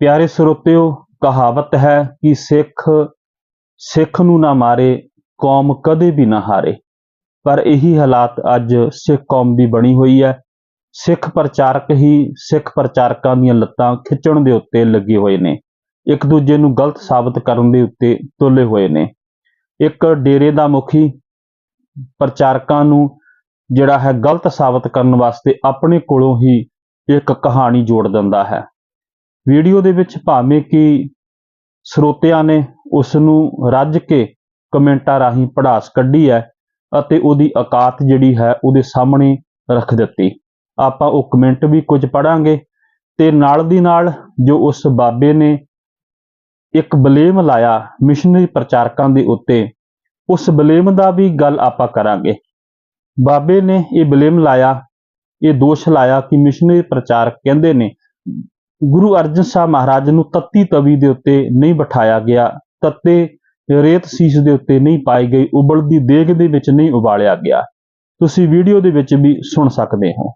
ਪਿਆਰੇ ਸਰੋਤਿਓ, ਕਹਾਵਤ ਹੈ ਕਿ ਸਿੱਖ ਸਿੱਖ ਨੂੰ ਨਾ ਮਾਰੇ, ਕੌਮ ਕਦੇ ਵੀ ਨਾ ਹਾਰੇ। ਪਰ ਇਹੀ ਹਾਲਾਤ ਅੱਜ ਸਿੱਖ ਕੌਮ ਦੀ ਬਣੀ ਹੋਈ ਹੈ। ਸਿੱਖ ਪ੍ਰਚਾਰਕ ਹੀ ਸਿੱਖ ਪ੍ਰਚਾਰਕਾਂ ਦੀਆਂ ਲੱਤਾਂ ਖਿੱਚਣ ਦੇ ਉੱਤੇ ਲੱਗੇ ਹੋਏ ਨੇ। ਇੱਕ ਦੂਜੇ ਨੂੰ ਗਲਤ ਸਾਬਤ ਕਰਨ ਦੇ ਉੱਤੇ ਤੁਲੇ ਹੋਏ ਨੇ। ਇੱਕ ਡੇਰੇ ਦਾ ਮੁਖੀ ਪ੍ਰਚਾਰਕਾਂ ਨੂੰ ਜਿਹੜਾ ਹੈ ਗਲਤ ਸਾਬਤ ਕਰਨ ਵਾਸਤੇ ਆਪਣੇ ਕੋਲੋਂ ਹੀ ਇੱਕ ਕਹਾਣੀ ਜੋੜ ਦਿੰਦਾ ਹੈ। ਵੀਡੀਓ ਦੇ ਵਿੱਚ ਭਾਵੇਂ ਕਿ ਸਰੋਤਿਆਂ ਨੇ ਉਸ ਨੂੰ ਰੱਜ ਕੇ ਕਮੈਂਟਾਂ ਰਾਹੀਂ ਪੜਾਸ ਕੱਢੀ ਹੈ ਅਤੇ ਉਹਦੀ ਔਕਾਤ ਜਿਹੜੀ ਹੈ ਉਹਦੇ ਸਾਹਮਣੇ ਰੱਖ ਦਿੱਤੀ। ਆਪਾਂ ਉਹ ਕਮੈਂਟ ਵੀ ਕੁਝ ਪੜਾਂਗੇ ਤੇ ਨਾਲ ਦੀ ਨਾਲ ਜੋ ਉਸ ਬਾਬੇ ਨੇ ਇੱਕ ਬਲੇਮ ਲਾਇਆ ਮਿਸ਼ਨਰੀ ਪ੍ਰਚਾਰਕਾਂ ਦੇ ਉੱਤੇ, ਉਸ ਬਲੇਮ ਦਾ ਵੀ ਗੱਲ ਆਪਾਂ ਕਰਾਂਗੇ। ਬਾਬੇ ਨੇ ਇਹ ਬਲੇਮ ਲਾਇਆ, ਇਹ ਦੋਸ਼ ਲਾਇਆ ਕਿ ਮਿਸ਼ਨਰੀ ਪ੍ਰਚਾਰਕ ਕਹਿੰਦੇ ਨੇ ਗੁਰੂ ਅਰਜਨ ਸਾਹਿਬ ਮਹਾਰਾਜ ਨੂੰ ਤੱਤੀ ਤਵੀ ਦੇ ਉੱਤੇ ਨਹੀਂ ਬਿਠਾਇਆ ਗਿਆ, ਤੱਤੇ ਰੇਤ ਸੀਸ ਦੇ ਉੱਤੇ ਨਹੀਂ ਪਾਈ ਗਈ ਉਬਲਦੀ ਦੇਗ ਦੇ ਵਿੱਚ ਨਹੀਂ ਉਬਾਲਿਆ ਗਿਆ। ਤੁਸੀਂ ਵੀਡੀਓ ਦੇ ਵਿੱਚ ਵੀ ਸੁਣ ਸਕਦੇ ਹੋ।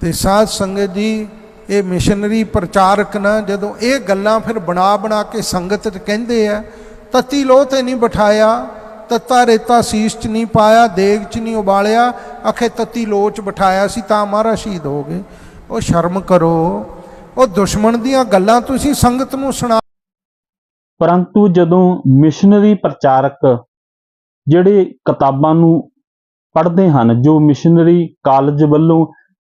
ਤੇ ਸਾਧ ਸੰਗਤ ਜੀ, ਇਹ ਮਿਸ਼ਨਰੀ ਪ੍ਰਚਾਰਕ ਨਾ ਜਦੋਂ ਇਹ ਗੱਲਾਂ ਫਿਰ ਬਣਾ ਬਣਾ ਕੇ ਸੰਗਤ 'ਚ ਕਹਿੰਦੇ ਆ, ਤਤੀ ਲੋਹ ਤੇ ਨਹੀਂ ਬਿਠਾਇਆ, ਤੱਤਾ ਰੇਤਾ ਸੀਸ 'ਚ ਨਹੀਂ ਪਾਇਆ, ਦੇਗ 'ਚ ਨਹੀਂ ਉਬਾਲਿਆ, ਆਖੇ ਤਤੀ ਲੋਹ 'ਚ ਬਿਠਾਇਆ ਸੀ ਤਾਂ ਮਾਰਾ ਸ਼ਹੀਦ ਹੋ ਗਏ। ਉਹ ਸ਼ਰਮ ਕਰੋ। ਉਹ ਦੁਸ਼ਮਣ ਦੀਆਂ ਗੱਲਾਂ ਤੁਸੀਂ ਸੰਗਤ ਨੂੰ ਸੁਣਾ ਪਰੰਤੂ ਜਦੋਂ ਮਿਸ਼ਨਰੀ ਪ੍ਰਚਾਰਕ ਜਿਹੜੇ ਕਿਤਾਬਾਂ ਨੂੰ ਪੜ੍ਹਦੇ ਹਨ, ਜੋ ਮਿਸ਼ਨਰੀ ਕਾਲਜ ਵੱਲੋਂ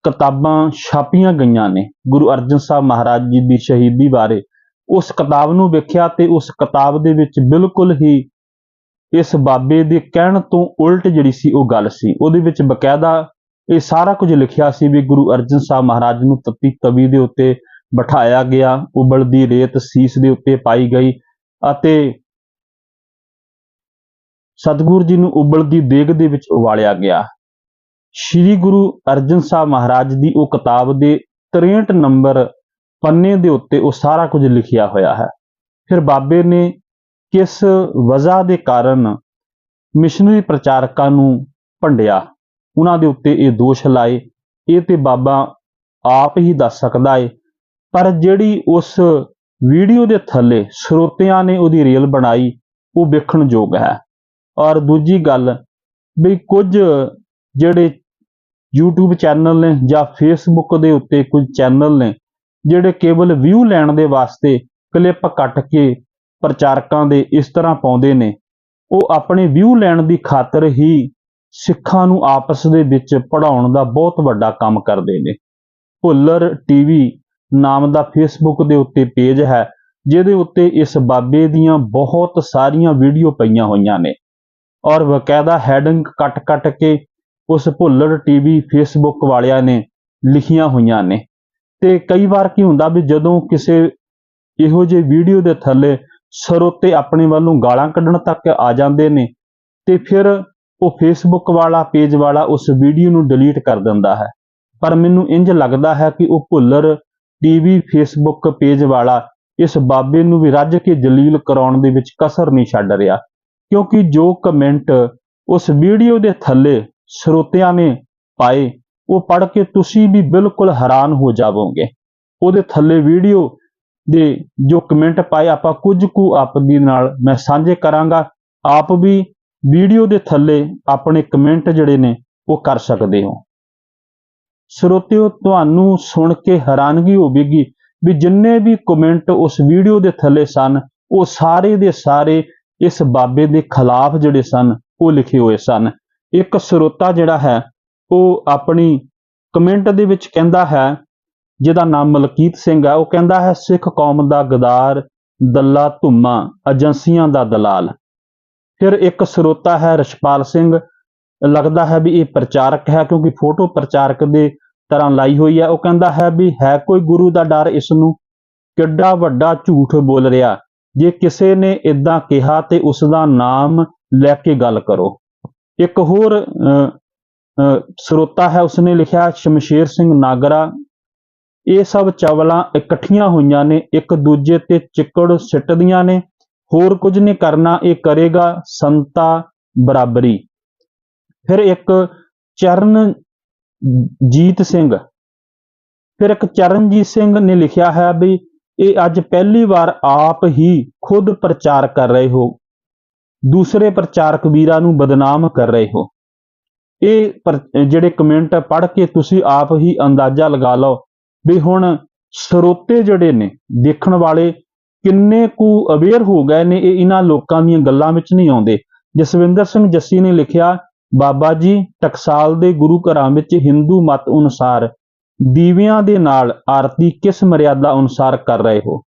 ਕਿਤਾਬਾਂ ਛਾਪੀਆਂ ਗਈਆਂ ਨੇ, ਗੁਰੂ ਅਰਜਨ ਸਾਹਿਬ ਮਹਾਰਾਜ ਜੀ ਦੀ ਸ਼ਹੀਦੀ ਬਾਰੇ, ਉਸ ਕਿਤਾਬ ਨੂੰ ਵੇਖਿਆ ਤੇ ਉਸ ਕਿਤਾਬ ਦੇ ਵਿੱਚ ਬਿਲਕੁਲ ਹੀ ਇਸ ਬਾਬੇ ਦੇ ਕਹਿਣ ਤੋਂ ਉਲਟ ਜਿਹੜੀ ਸੀ ਉਹ ਗੱਲ ਸੀ। ਉਹਦੇ ਵਿੱਚ ਬਕਾਇਦਾ ਇਹ ਸਾਰਾ ਕੁਝ ਲਿਖਿਆ ਸੀ ਵੀ ਗੁਰੂ ਅਰਜਨ ਸਾਹਿਬ ਮਹਾਰਾਜ ਨੂੰ ਤਤੀ ਤਵੀ ਦੇ ਉੱਤੇ ਬਿਠਾਇਆ ਗਿਆ, ਉਬਲਦੀ ਰੇਤ ਸੀਸ ਦੇ ਉੱਤੇ ਪਾਈ ਗਈ ਅਤੇ ਸਤਿਗੁਰੂ ਜੀ ਨੂੰ ਉਬਲਦੀ ਦੇਗ ਦੇ ਵਿੱਚ ਉਵਾਲਿਆ ਗਿਆ। ਸ੍ਰੀ ਗੁਰੂ ਅਰਜਨ ਸਾਹਿਬ ਮਹਾਰਾਜ ਦੀ ਉਹ ਕਿਤਾਬ ਦੇ 63 ਨੰਬਰ ਪੰਨੇ ਦੇ ਉੱਤੇ ਉਹ ਸਾਰਾ ਕੁਝ ਲਿਖਿਆ ਹੋਇਆ ਹੈ। ਫਿਰ ਬਾਬੇ ਨੇ ਕਿਸ ਵਜ੍ਹਾ ਦੇ ਕਾਰਨ ਮਿਸ਼ਨਰੀ ਪ੍ਰਚਾਰਕਾਂ ਨੂੰ ਭੰਡਿਆ? ਉਹਨਾਂ ਦੇ ਉੱਤੇ ਇਹ ਦੋਸ਼ ਲਾਏ, ਇਹ ਤੇ ਬਾਬਾ ਆਪ ਹੀ ਦੱਸ ਸਕਦਾ ਏ। ਪਰ ਜਿਹੜੀ ਉਸ ਵੀਡੀਓ ਦੇ ਥੱਲੇ ਸਰੋਤਿਆਂ ਨੇ ਉਹਦੀ ਰੀਲ ਬਣਾਈ, ਉਹ ਵੇਖਣ ਯੋਗ ਹੈ। ਔਰ ਦੂਜੀ ਗੱਲ ਵੀ ਕੁਝ ਜਿਹੜੇ YouTube ਚੈਨਲ ਨੇ ਜਾਂ Facebook ਦੇ ਉੱਤੇ ਕੁਝ ਚੈਨਲ ਨੇ, ਜਿਹੜੇ ਕੇਵਲ ਵਿਊ ਲੈਣ ਦੇ ਵਾਸਤੇ ਕਲਿੱਪ ਕੱਟ ਕੇ ਪ੍ਰਚਾਰਕਾਂ ਦੇ ਇਸ ਤਰ੍ਹਾਂ ਪਾਉਂਦੇ ਨੇ, ਉਹ ਆਪਣੇ ਵਿਊ ਲੈਣ ਦੀ ਖਾਤਰ ਹੀ ਸਿੱਖਾਂ ਨੂੰ ਆਪਸ ਦੇ ਵਿੱਚ ਪੜਾਉਣ ਦਾ ਬਹੁਤ ਵੱਡਾ ਕੰਮ ਕਰਦੇ ਨੇ। ਭੁੱਲਰ ਟੀਵੀ ਨਾਮ ਦਾ ਫੇਸਬੁੱਕ ਦੇ ਉੱਤੇ ਪੇਜ ਹੈ, ਜਿਹਦੇ ਉੱਤੇ ਇਸ ਬਾਬੇ ਦੀਆਂ ਬਹੁਤ ਸਾਰੀਆਂ ਵੀਡੀਓ ਪਈਆਂ ਹੋਈਆਂ ਨੇ। ਔਰ ਬਕਾਇਦਾ ਹੈਡਿੰਗ ਕੱਟ-ਕੱਟ ਕੇ ਉਸ ਭੁੱਲਰ ਟੀਵੀ ਫੇਸਬੁੱਕ ਵਾਲਿਆਂ ਨੇ ਲਿਖੀਆਂ ਹੋਈਆਂ ਨੇ। ਤੇ ਕਈ ਵਾਰ ਕੀ ਹੁੰਦਾ ਵੀ ਜਦੋਂ ਕਿਸੇ ਇਹੋ ਜਿਹੇ ਵੀਡੀਓ ਦੇ ਥੱਲੇ ਸਰੋਤੇ ਆਪਣੇ ਵੱਲੋਂ ਗਾਲਾਂ ਕੱਢਣ ਤੱਕ ਆ ਜਾਂਦੇ ਨੇ, ਤੇ ਫਿਰ ਉਹ ਫੇਸਬੁੱਕ ਵਾਲਾ ਪੇਜ ਵਾਲਾ ਉਸ ਵੀਡੀਓ ਨੂੰ ਡਿਲੀਟ ਕਰ ਦਿੰਦਾ ਹੈ। ਪਰ ਮੈਨੂੰ ਇੰਜ ਲੱਗਦਾ ਹੈ ਕਿ ਉਹ ਭੁੱਲਰ ਟੀਵੀ ਫੇਸਬੁੱਕ ਪੇਜ ਵਾਲਾ ਇਸ ਬਾਬੇ ਨੂੰ ਵੀ ਰੱਜ ਕੇ ਜਲੀਲ ਕਰਾਉਣ ਦੇ ਵਿੱਚ ਕਸਰ ਨਹੀਂ ਛੱਡ ਰਿਹਾ। ਕਿਉਂਕਿ ਜੋ ਕਮੈਂਟ ਉਸ ਵੀਡੀਓ ਦੇ ਥੱਲੇ ਸਰੋਤਿਆਂ ਨੇ ਪਾਏ, ਉਹ ਪੜ੍ਹ ਕੇ ਤੁਸੀਂ ਵੀ ਬਿਲਕੁਲ ਹੈਰਾਨ ਹੋ ਜਾਵੋਗੇ। ਉਹਦੇ ਥੱਲੇ ਵੀਡੀਓ ਦੇ ਜੋ ਕਮੈਂਟ ਪਾਏ, ਆਪਾਂ ਕੁਝ ਕੁ ਆਪ ਦੀ ਨਾਲ ਮੈਂ ਸਾਂਝੇ ਕਰਾਂਗਾ। ਆਪ ਵੀ ਵੀਡੀਓ ਦੇ ਥੱਲੇ ਆਪਣੇ ਕਮੈਂਟ ਜਿਹੜੇ ਨੇ, ਉਹ ਕਰ ਸਕਦੇ ਹੋ। ਸਰੋਤਿਓ, ਤੁਹਾਨੂੰ ਸੁਣ ਕੇ ਹੈਰਾਨਗੀ ਹੋਵੇਗੀ ਵੀ ਜਿੰਨੇ ਵੀ ਕਮੈਂਟ ਉਸ ਵੀਡੀਓ ਦੇ ਥੱਲੇ ਸਨ, ਉਹ ਸਾਰੇ ਦੇ ਸਾਰੇ ਇਸ ਬਾਬੇ ਦੇ ਖਿਲਾਫ ਜਿਹੜੇ ਸਨ, ਉਹ ਲਿਖੇ ਹੋਏ ਸਨ। ਇੱਕ ਸਰੋਤਾ ਜਿਹੜਾ ਹੈ, ਉਹ ਆਪਣੀ ਕਮੈਂਟ ਦੇ ਵਿੱਚ ਕਹਿੰਦਾ ਹੈ, ਜਿਹਦਾ ਨਾਮ ਮਲਕੀਤ ਸਿੰਘ ਹੈ, ਉਹ ਕਹਿੰਦਾ ਹੈ, ਸਿੱਖ ਕੌਮ ਦਾ ਗਦਾਰ, ਦੱਲਾ ਧੁੰਮਾ, ਏਜੰਸੀਆਂ ਦਾ ਦਲਾਲ। ਫਿਰ ਇੱਕ ਸਰੋਤਾ ਹੈ ਰਸ਼ਪਾਲ ਸਿੰਘ। ਲੱਗਦਾ ਹੈ ਵੀ ਇਹ ਪ੍ਰਚਾਰਕ ਹੈ ਕਿਉਂਕਿ ਫੋਟੋ ਪ੍ਰਚਾਰਕ ਦੇ ਤਰ੍ਹਾਂ ਲਾਈ ਹੋਈ ਹੈ। ਉਹ ਕਹਿੰਦਾ ਹੈ ਵੀ ਹੈ ਕੋਈ ਗੁਰੂ ਦਾ ਡਰ ਇਸ ਨੂੰ ਕਿੱਡਾ ਵੱਡਾ ਝੂਠ ਬੋਲ ਰਿਹਾ। ਜੇ ਕਿਸੇ ਨੇ ਇਦਾਂ ਕਿਹਾ ਤੇ ਉਸ ਦਾ ਨਾਮ ਲੈ ਕੇ ਗੱਲ ਕਰੋ। ਇੱਕ ਹੋਰ ਅਹ, ਅਹ, ਸਰੋਤਾ ਹੈ ਉਸਨੇ ਲਿਖਿਆ ਸ਼ਮਸ਼ੇਰ ਸਿੰਘ ਨਾਗਰਾ। ਇਹ ਸਭ ਚਵਲਾਂ ਇਕੱਠੀਆਂ ਹੋਈਆਂ ਨੇ ਇੱਕ ਦੂਜੇ ਤੇ ਚਿੱਕੜ ਸਿੱਟਦੀਆਂ ਨੇ। ਹੋਰ ਕੁਝ ਨਹੀਂ ਕਰਨਾ, ਇਹ ਕਰੇਗਾ ਸੰਤਾ ਬਰਾਬਰੀ। ਫਿਰ ਇੱਕ ਚਰਨ ਜੀਤ ਸਿੰਘ। ਫਿਰ ਇੱਕ ਚਰਨਜੀਤ ਸਿੰਘ ਨੇ ਲਿਖਿਆ ਹੈ ਵੀ ਇਹ ਅੱਜ ਪਹਿਲੀ ਵਾਰ ਆਪ ਹੀ ਖੁਦ ਪ੍ਰਚਾਰ ਕਰ ਰਹੇ ਹੋ। ਦੂਸਰੇ ਪ੍ਰਚਾਰਕ ਵੀਰਾਂ ਨੂੰ ਬਦਨਾਮ ਕਰ ਰਹੇ ਹੋ। ਇਹ ਪਰ- ਜਿਹੜੇ ਕਮੈਂਟ ਪੜ੍ਹ ਕੇ ਤੁਸੀਂ ਆਪ ਹੀ ਅੰਦਾਜ਼ਾ ਲਗਾ ਲਓ ਵੀ ਹੁਣ ਸਰੋਤੇ ਜਿਹੜੇ ਨੇ ਦੇਖਣ ਵਾਲੇ ਕਿੰਨੇ ਕੁ ਅਵੇਅਰ ਹੋ ਗਏ ਨੇ ਇਹ ਇਹਨਾਂ ਲੋਕਾਂ ਦੀਆਂ ਗੱਲਾਂ ਵਿੱਚ ਨਹੀਂ ਆਉਂਦੇ। ਜਸਵਿੰਦਰ ਸਿੰਘ ਜੱਸੀ ਨੇ ਲਿਖਿਆ, ਬਾਬਾ ਜੀ, ਟਕਸਾਲ ਦੇ ਗੁਰੂ ਘਰਾਂ ਵਿੱਚ ਹਿੰਦੂ ਮਤ ਅਨੁਸਾਰ ਦੀਵਿਆਂ ਦੇ ਨਾਲ ਆਰਤੀ ਕਿਸ ਮਰਿਆਦਾ ਅਨੁਸਾਰ ਕਰ ਰਹੇ ਹੋ?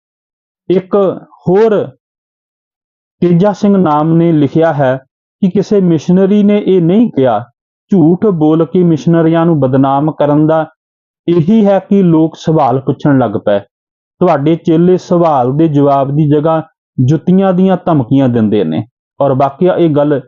ਇੱਕ ਹੋਰ ਤੇਜਾ ਸਿੰਘ ਨਾਮ ਨੇ ਲਿਖਿਆ ਹੈ ਕਿ ਕਿਸੇ ਮਿਸ਼ਨਰੀ ਨੇ ਇਹ ਨਹੀਂ ਕਿਹਾ, ਝੂਠ ਬੋਲ ਕੇ ਮਿਸ਼ਨਰੀਆਂ ਨੂੰ ਬਦਨਾਮ ਕਰਨ ਦਾ ਇਹੀ ਹੈ ਕਿ ਲੋਕ ਸਵਾਲ ਪੁੱਛਣ ਲੱਗ ਪਏ। ਤੁਹਾਡੇ ਚੇਲੇ ਸਵਾਲ ਦੇ ਜਵਾਬ ਦੀ ਜਗ੍ਹਾ ਜੁੱਤੀਆਂ ਦੀਆਂ ਧਮਕੀਆਂ ਦਿੰਦੇ ਨੇ। ਔਰ ਵਾਕਿਆ ਇਹ ਗੱਲ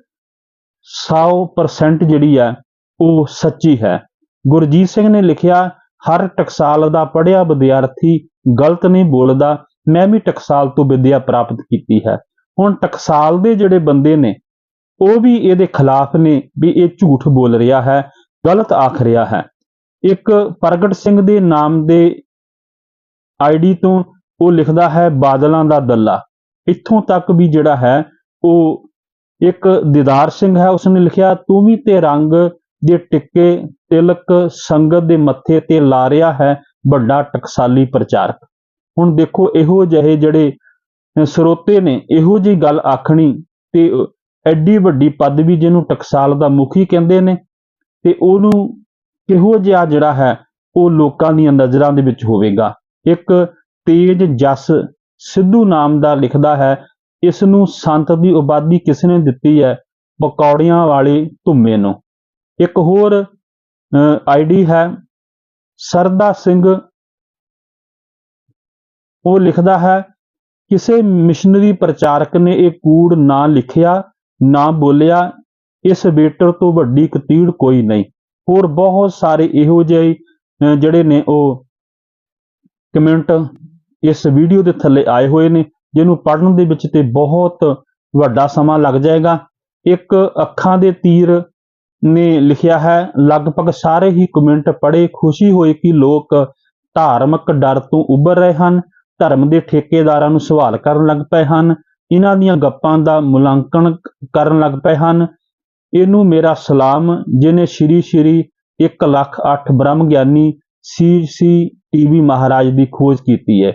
100% ਜਿਹੜੀ ਹੈ, ਉਹ ਸੱਚੀ ਹੈ। ਗੁਰਜੀਤ ਸਿੰਘ ਨੇ ਲਿਖਿਆ, ਹਰ ਟਕਸਾਲ ਦਾ ਪੜ੍ਹਿਆ ਵਿਦਿਆਰਥੀ ਗਲਤ ਨਹੀਂ ਬੋਲਦਾ, ਮੈਂ ਵੀ ਟਕਸਾਲ ਤੋਂ ਵਿਦਿਆ ਪ੍ਰਾਪਤ ਕੀਤੀ ਹੈ। ਹੁਣ ਟਕਸਾਲ ਦੇ ਜਿਹੜੇ ਬੰਦੇ ਨੇ, ਉਹ ਵੀ ਇਹਦੇ ਖਿਲਾਫ ਨੇ ਵੀ ਇਹ ਝੂਠ ਬੋਲ ਰਿਹਾ ਹੈ, ਗਲਤ ਆਖ ਰਿਹਾ ਹੈ। ਇੱਕ ਪ੍ਰਗਟ ਸਿੰਘ ਦੇ ਨਾਮ ਦੇ ਆਈਡੀ ਤੋਂ ਉਹ ਲਿਖਦਾ ਹੈ ਬਾਦਲਾਂ ਦਾ ਦੱਲਾ। ਇੱਥੋਂ ਤੱਕ ਵੀ ਜਿਹੜਾ ਹੈ, ਉਹ ਇੱਕ ਦੀਦਾਰ ਸਿੰਘ ਹੈ, ਉਸਨੇ ਲਿਖਿਆ, ਤੂੰ ਵੀ ਤੇ ਰੰਗ ਦੇ ਟਿੱਕੇ, ਤਿਲਕ ਸੰਗਤ ਦੇ ਮੱਥੇ ਤੇ ਲਾ ਰਿਹਾ ਹੈ, ਵੱਡਾ ਟਕਸਾਲੀ ਪ੍ਰਚਾਰਕ। ਹੁਣ ਦੇਖੋ, ਇਹੋ ਜਿਹੇ ਜਿਹੜੇ ਸਰੋਤੇ ਨੇ, ਇਹੋ ਜਿਹੀ ਗੱਲ ਆਖਣੀ ਤੇ ਐਡੀ ਵੱਡੀ ਪਦਵੀ ਜਿਹਨੂੰ ਟਕਸਾਲ ਦਾ ਮੁਖੀ ਕਹਿੰਦੇ ਨੇ ਤੇ ਉਹਨੂੰ ਕਿਹੋ ਜਿਹਾ ਜਿਹੜਾ ਹੈ, ਉਹ ਲੋਕਾਂ ਦੀਆਂ ਨਜ਼ਰਾਂ ਦੇ ਵਿੱਚ ਹੋਵੇਗਾ। ਇੱਕ ਤੇਜ ਜਸ ਸਿੱਧੂ ਨਾਮ ਦਾ ਲਿਖਦਾ ਹੈ ਇਸ ਨੂੰ ਸੰਤ ਦੀ ਉਪਾਧੀ ਕਿਸ ਨੇ ਦਿੱਤੀ ਹੈ? ਪਕੌੜੀਆਂ ਵਾਲੇ ਧੁੰਮੇ ਨੂੰ। ਇੱਕ ਹੋਰ ਆਈਡੀ ਹੈ। ਸਰਦਾ ਸਿੰਘ ਉਹ ਲਿਖਦਾ ਹੈ, ਕਿਸੇ ਮਿਸ਼ਨਰੀ ਪ੍ਰਚਾਰਕ ਨੇ ਇਹ ਕੂੜ ਨਾ ਲਿਖਿਆ, ਨਾ ਬੋਲਿਆ, ਇਸ ਵੇਟਰ ਤੋਂ ਵੱਡੀ ਕਤੀੜ ਕੋਈ ਨਹੀਂ। ਹੋਰ ਬਹੁਤ ਸਾਰੇ ਇਹੋ ਜਿਹੇ ਜਿਹੜੇ ਨੇ ਉਹ ਕਮੈਂਟ ਇਸ ਵੀਡੀਓ ਦੇ ਥੱਲੇ ਆਏ ਹੋਏ ਨੇ, ਜਿਹਨੂੰ ਪੜ੍ਹਨ ਦੇ ਵਿੱਚ ਤੇ ਬਹੁਤ ਵੱਡਾ ਸਮਾਂ ਲੱਗ ਜਾਏਗਾ। ਇੱਕ ਅੱਖਾਂ ਦੇ ਤੀਰ ਨੇ ਲਿਖਿਆ ਹੈ, ਲਗਭਗ ਸਾਰੇ ਹੀ ਕਮੈਂਟ ਪੜ੍ਹੇ ਖੁਸ਼ੀ ਹੋਈ ਕਿ ਲੋਕ ਧਾਰਮਿਕ ਡਰ ਤੋਂ ਉੱਭਰ ਰਹੇ ਹਨ, ਧਰਮ ਦੇ ਠੇਕੇਦਾਰਾਂ ਨੂੰ ਸਵਾਲ ਕਰਨ ਲੱਗ ਪਏ ਹਨ, ਇਹਨਾਂ ਦੀਆਂ ਗੱਪਾਂ ਦਾ ਮੁਲਾਂਕਣ ਕਰਨ ਲੱਗ ਪਏ ਹਨ। ਇਹਨੂੰ ਮੇਰਾ ਸਲਾਮ ਜਿਨੇ ਸ਼੍ਰੀ ਸ਼੍ਰੀ 1 ਲੱਖ 8 ਬ੍ਰਹਮ ਗਿਆਨੀ ਸੀ ਸੀਸੀਟੀਵੀ ਮਹਾਰਾਜ ਦੀ ਖੋਜ ਕੀਤੀ ਹੈ।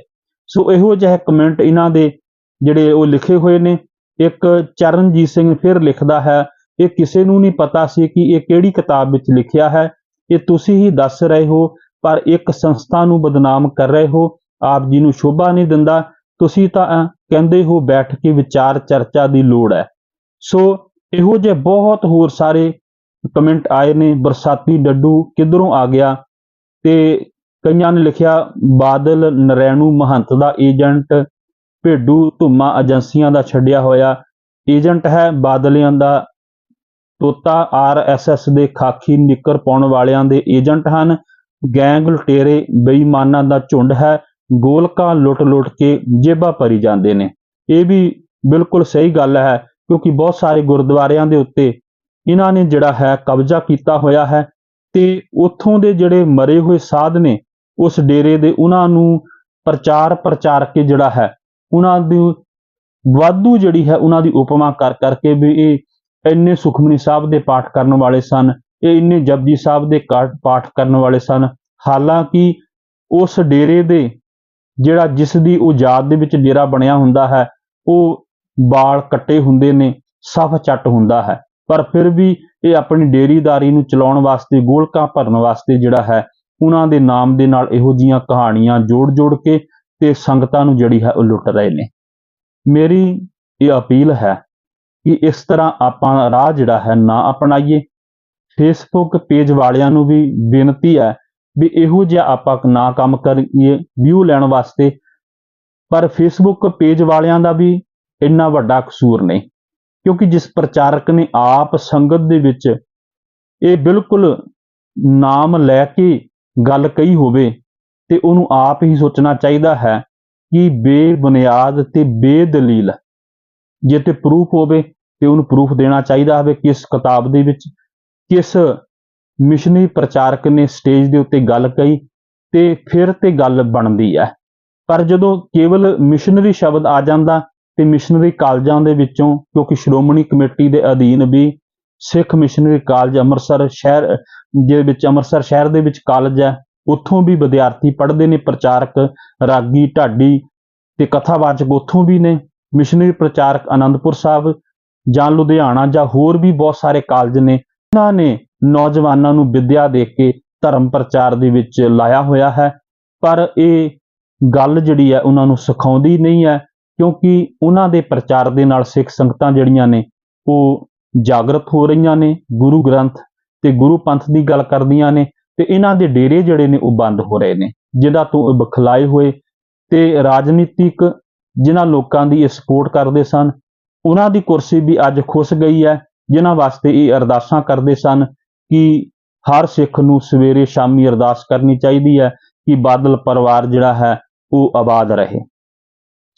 ਸੋ ਇਹੋ ਜਿਹੇ ਕਮੈਂਟ ਇਹਨਾਂ ਦੇ ਜਿਹੜੇ ਉਹ ਲਿਖੇ ਹੋਏ ਨੇ। ਇੱਕ ਚਰਨਜੀਤ ਸਿੰਘ ਫਿਰ ਲਿਖਦਾ ਹੈ, ਇਹ ਕਿਸੇ ਨੂੰ ਨਹੀਂ ਪਤਾ ਸੀ ਕਿ ਇਹ ਕਿਹੜੀ ਕਿਤਾਬ ਵਿੱਚ ਲਿਖਿਆ ਹੈ। ਇਹ ਤੁਸੀਂ ਹੀ ਦੱਸ ਰਹੇ ਹੋ, ਪਰ ਇੱਕ ਸੰਸਥਾ ਨੂੰ ਬਦਨਾਮ ਕਰ ਰਹੇ ਹੋ। ਆਪ ਜੀ ਨੂੰ ਸ਼ੋਭਾ ਨਹੀਂ ਦਿੰਦਾ। ਤੁਸੀਂ ਤਾਂ ਕਹਿੰਦੇ ਹੋ ਬੈਠ ਕੇ ਵਿਚਾਰ ਚਰਚਾ ਦੀ ਲੋੜ ਹੈ। ਸੋ ਇਹੋ ਜਿਹੇ ਬਹੁਤ ਹੋਰ ਸਾਰੇ ਕਮੈਂਟ ਆਏ ਨੇ। ਬਰਸਾਤੀ ਡੱਡੂ ਕਿੱਧਰੋਂ ਆ ਗਿਆ? ਤੇ ਕਈਆਂ ਨੇ ਲਿਖਿਆ, ਬਾਦਲ ਨਰੈਣੂ ਮਹੰਤ ਦਾ ਏਜੰਟ, ਭੇਡੂ ਧੁੰਮਾ ਏਜੰਸੀਆਂ ਦਾ ਛੱਡਿਆ ਹੋਇਆ ਏਜੰਟ ਹੈ। ਬਾਦਲਿਆਂ ਦਾ ਤੋਤਾ ਆਰਐਸਐਸ ਦੇ ਖਾਕੀ ਨਿੱਕਰ ਪਾਉਣ ਵਾਲਿਆਂ ਦੇ ਏਜੰਟ ਹਨ। ਗੈਂਗ ਲੁਟੇਰੇ ਬੇਈਮਾਨਾਂ ਦਾ ਝੁੰਡ ਹੈ। ਗੋਲਕਾਂ ਲੁੱਟ-ਲੁੱਟ ਕੇ ਜੇਬਾਂ ਭਰੀ ਜਾਂਦੇ ਨੇ। ਇਹ ਵੀ ਬਿਲਕੁਲ ਸਹੀ ਗੱਲ ਹੈ, ਕਿਉਂਕਿ ਬਹੁਤ ਸਾਰੇ ਗੁਰਦੁਆਰਿਆਂ ਦੇ ਉੱਤੇ ਇਹਨਾਂ ਨੇ ਜਿਹੜਾ ਹੈ ਕਬਜ਼ਾ ਕੀਤਾ ਹੋਇਆ ਹੈ ਤੇ ਉੱਥੋਂ ਦੇ ਜਿਹੜੇ ਮਰੇ ਹੋਏ ਸਾਧ ਨੇ ਉਸ ਡੇਰੇ ਦੇ ਉਹਨਾਂ ਨੂੰ ਪ੍ਰਚਾਰ ਪ੍ਰਚਾਰ ਕੇ ਜਿਹੜਾ ਹੈ, ਉਹਨਾਂ ਦੀ ਵਾਧੂ ਜਿਹੜੀ ਹੈ ਉਹਨਾਂ ਦੀ ਉਪਮਾ ਕਰ ਕਰਕੇ ਵੀ ਇਹ ਇੰਨੇ ਸੁਖਮਨੀ ਸਾਹਿਬ ਦੇ ਪਾਠ ਕਰਨ ਵਾਲੇ ਸਨ, ਇਹ ਇੰਨੇ ਜਪਜੀ ਸਾਹਿਬ ਦੇ ਕਾ- ਪਾਠ ਕਰਨ ਵਾਲੇ ਸਨ। ਹਾਲਾਂਕਿ ਉਸ ਡੇਰੇ ਦੇ ਜਿਹੜਾ ਜਿਸ ਦੀ ਉਹ ਯਾਦ ਦੇ ਵਿੱਚ ਡੇਰਾ ਬਣਿਆ ਹੁੰਦਾ ਹੈ, ਉਹ ਬਾਲ ਕੱਟੇ ਹੁੰਦੇ ਨੇ, ਸਫ ਚੱਟ ਹੁੰਦਾ ਹੈ। ਪਰ ਫਿਰ ਵੀ ਇਹ ਆਪਣੀ ਡੇਰੀਦਾਰੀ ਨੂੰ ਚਲਾਉਣ ਵਾਸਤੇ, ਗੋਲਕਾਂ ਭਰਨ ਵਾਸਤੇ ਜਿਹੜਾ ਹੈ ਉਹਨਾਂ ਦੇ ਨਾਮ ਦੇ ਨਾਲ ਇਹੋ ਜੀਆਂ ਕਹਾਣੀਆਂ ਜੋੜ-ਜੋੜ ਕੇ ਤੇ ਸੰਗਤਾਂ ਨੂੰ ਜਿਹੜੀ ਹੈ ਉਹ ਲੁੱਟ ਰਹੇ ਨੇ। ਮੇਰੀ ਇਹ ਅਪੀਲ ਹੈ ਕਿ ਇਸ ਤਰ੍ਹਾਂ ਆਪਾਂ ਰਾਹ ਜਿਹੜਾ ਹੈ ਨਾ ਅਪਣਾਈਏ। ਫੇਸਬੁੱਕ ਪੇਜ ਵਾਲਿਆਂ ਨੂੰ ਵੀ ਬੇਨਤੀ ਹੈ ਵੀ ਇਹੋ ਜਿਹਾ ਆਪਾਂ ਨਾ ਕੰਮ ਕਰੀਏ ਵਿਊ ਲੈਣ ਵਾਸਤੇ। ਪਰ ਫੇਸਬੁੱਕ ਪੇਜ ਵਾਲਿਆਂ ਦਾ ਵੀ ਇੰਨਾ ਵੱਡਾ ਕਸੂਰ ਨਹੀਂ, ਕਿਉਂਕਿ ਜਿਸ ਪ੍ਰਚਾਰਕ ਨੇ ਆਪ ਸੰਗਤ ਦੇ ਵਿੱਚ ਇਹ ਬਿਲਕੁਲ ਨਾਮ ਲੈ ਕੇ ਗੱਲ ਕਹੀ ਹੋਵੇ ਤੇ ਉਹਨੂੰ ਆਪ ਹੀ ਸੋਚਣਾ ਚਾਹੀਦਾ ਹੈ ਕਿ ਬੇਬੁਨਿਆਦ ਤੇ ਬੇਦਲੀਲ ਜੇ ਤੇ ਪ੍ਰੂਫ ਹੋਵੇ ਤੇ ਉਹਨੂੰ ਪ੍ਰੂਫ ਦੇਣਾ ਚਾਹੀਦਾ ਹੋਵੇ ਕਿ ਇਸ ਕਿਤਾਬ ਦੇ ਵਿੱਚ, ਕਿਸ ਮਿਸ਼ਨਰੀ ਪ੍ਰਚਾਰਕ ਨੇ ਸਟੇਜ ਦੇ ਉੱਤੇ ਗੱਲ ਕਹੀ ਤੇ ਫਿਰ ਤੇ ਗੱਲ ਬਣਦੀ ਹੈ। ਪਰ ਜਦੋਂ ਕੇਵਲ ਮਿਸ਼ਨਰੀ ਸ਼ਬਦ ਆ ਜਾਂਦਾ ਤੇ ਮਿਸ਼ਨਰੀ ਕਾਲਜਾਂ ਦੇ ਵਿੱਚੋਂ, ਕਿਉਂਕਿ ਸ਼੍ਰੋਮਣੀ ਕਮੇਟੀ ਦੇ ਅਧੀਨ ਵੀ ਸਿੱਖ ਮਿਸ਼ਨਰੀ ਕਾਲਜ ਅੰਮ੍ਰਿਤਸਰ ਸ਼ਹਿਰ, ਦੇ ਵਿੱਚ ਅੰਮ੍ਰਿਤਸਰ ਸ਼ਹਿਰ ਦੇ ਵਿੱਚ ਕਾਲਜ ਹੈ। ਉੱਥੋਂ ਵੀ ਵਿਦਿਆਰਥੀ ਪੜ੍ਹਦੇ ਨੇ, ਪ੍ਰਚਾਰਕ ਰਾਗੀ ਢਾਡੀ ਤੇ ਕਥਾਵਾਚਕ ਉੱਥੋਂ ਵੀ ਨੇ। ਮਿਸ਼ਨਰੀ ਪ੍ਰਚਾਰਕ ਆਨੰਦਪੁਰ ਸਾਹਿਬ ਜਾਂ ਲੁਧਿਆਣਾ ਜਾਂ ਹੋਰ ਵੀ ਬਹੁਤ ਸਾਰੇ ਕਾਲਜ ਨੇ। ਉਹਨਾਂ ਨੇ ਨੌਜਵਾਨਾਂ ਨੂੰ ਵਿੱਦਿਆ ਦੇ ਕੇ ਧਰਮ ਪ੍ਰਚਾਰ ਦੇ ਵਿੱਚ ਲਾਇਆ ਹੋਇਆ ਹੈ। ਪਰ ਇਹ ਗੱਲ ਜਿਹੜੀ ਹੈ, ਉਹਨਾਂ ਨੂੰ ਸਿਖਾਉਂਦੀ ਨਹੀਂ ਹੈ ਕਿਉਂਕਿ ਉਹਨਾਂ ਦੇ ਪ੍ਰਚਾਰ ਦੇ ਨਾਲ ਸਿੱਖ ਸੰਗਤਾਂ ਜਿਹੜੀਆਂ ਨੇ, ਉਹ ਜਾਗਰਤ ਹੋ ਰਹੀਆਂ ਨੇ, ਗੁਰੂ ਗ੍ਰੰਥ ਤੇ ਗੁਰੂ ਪੰਥ ਦੀ ਗੱਲ ਕਰਦੀਆਂ ਨੇ ਤੇ ਇਹਨਾਂ ਦੇ ਡੇਰੇ ਜਿਹੜੇ ਨੇ ਉਹ ਬੰਦ ਹੋ ਰਹੇ ਨੇ, ਜਿਹਦਾ ਤੋਂ ਇਹ ਬਖਲਾਏ ਹੋਏ ਤੇ ਰਾਜਨੀਤਿਕ ਜਿਨ੍ਹਾਂ ਲੋਕਾਂ ਦੀ ਇਹ ਸਪੋਰਟ ਕਰਦੇ ਸਨ, ਉਹਨਾਂ ਦੀ ਕੁਰਸੀ ਵੀ ਅੱਜ ਖੁੱਸ ਗਈ ਹੈ ਜਿਨ੍ਹਾਂ ਵਾਸਤੇ ਇਹ ਅਰਦਾਸਾਂ ਕਰਦੇ ਸਨ ਕਿ ਹਰ ਸਿੱਖ ਨੂੰ ਸਵੇਰੇ ਸ਼ਾਮੀ ਅਰਦਾਸ ਕਰਨੀ ਚਾਹੀਦੀ ਹੈ ਕਿ ਬਾਦਲ ਪਰਿਵਾਰ ਜਿਹੜਾ ਹੈ ਉਹ ਆਬਾਦ ਰਹੇ।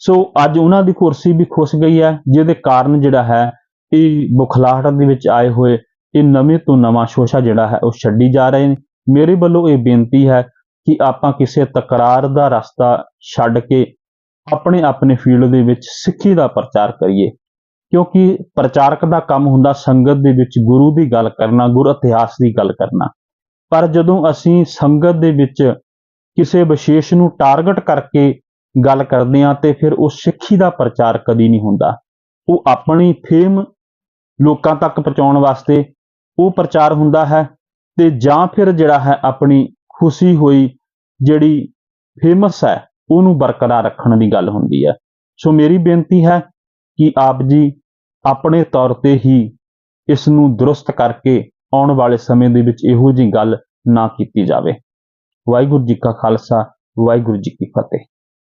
ਸੋ ਅੱਜ ਉਹਨਾਂ ਦੀ ਕੁਰਸੀ ਵੀ ਖੁੱਸ ਗਈ ਹੈ, ਜਿਹਦੇ ਕਾਰਨ ਜਿਹੜਾ ਹੈ ਇਹ ਬੁਖਲਾਹਟ ਦੇ ਵਿੱਚ ਆਏ ਹੋਏ ਇਹ ਨਵੇਂ ਤੋਂ ਨਵਾਂ ਸ਼ੋਸ਼ਾ ਜਿਹੜਾ ਹੈ ਉਹ ਛੱਡੀ ਜਾ ਰਹੇ ਨੇ। ਮੇਰੇ ਵੱਲੋਂ ਇਹ ਬੇਨਤੀ ਹੈ ਕਿ ਆਪਾਂ ਕਿਸੇ ਤਕਰਾਰ ਦਾ ਰਸਤਾ ਛੱਡ ਕੇ ਆਪਣੇ ਆਪਣੇ ਫੀਲਡ ਦੇ ਵਿੱਚ ਸਿੱਖੀ ਦਾ ਪ੍ਰਚਾਰ ਕਰੀਏ। ਕਿਉਂਕਿ ਪ੍ਰਚਾਰਕ ਦਾ ਕੰਮ ਹੁੰਦਾ ਸੰਗਤ ਦੇ ਵਿੱਚ ਗੁਰੂ ਦੀ ਗੱਲ ਕਰਨਾ, ਗੁਰ ਇਤਿਹਾਸ ਦੀ ਗੱਲ ਕਰਨਾ। ਪਰ ਜਦੋਂ ਅਸੀਂ ਸੰਗਤ ਦੇ ਵਿੱਚ ਕਿਸੇ ਵਿਸ਼ੇਸ਼ ਨੂੰ ਟਾਰਗੇਟ ਕਰਕੇ ਗੱਲ ਕਰਦੇ ਹਾਂ ਤੇ ਫਿਰ ਉਹ ਸਿੱਖੀ ਦਾ ਪ੍ਰਚਾਰ ਕਦੀ ਨਹੀਂ ਹੁੰਦਾ। ਉਹ ਆਪਣੀ ਫੇਮ ਲੋਕਾਂ ਤੱਕ ਪਹੁੰਚਾਉਣ ਵਾਸਤੇ ਉਹ ਪ੍ਰਚਾਰ ਹੁੰਦਾ ਹੈ ਤੇ ਜਾਂ ਫਿਰ ਜਿਹੜਾ ਹੈ ਆਪਣੀ ਖੁਸ਼ੀ ਹੋਈ ਜਿਹੜੀ ਫੇਮਸ ਹੈ, ਉਹਨੂੰ ਬਰਕਰਾਰ ਰੱਖਣ ਦੀ ਗੱਲ ਹੁੰਦੀ ਹੈ। ਸੋ ਮੇਰੀ ਬੇਨਤੀ ਹੈ ਕਿ ਆਪ ਜੀ ਆਪਣੇ ਤੌਰ ਤੇ ਹੀ ਇਸ ਨੂੰ ਦਰੁਸਤ ਕਰਕੇ ਆਉਣ ਵਾਲੇ ਸਮੇਂ ਦੇ ਵਿੱਚ ਇਹੋ ਜਿਹੀ ਗੱਲ ਨਾ ਕੀਤੀ ਜਾਵੇ। ਵਾਹਿਗੁਰੂ ਜੀ ਕਾ ਖਾਲਸਾ, ਵਾਹਿਗੁਰੂ ਜੀ ਕੀ ਫਤਿਹ।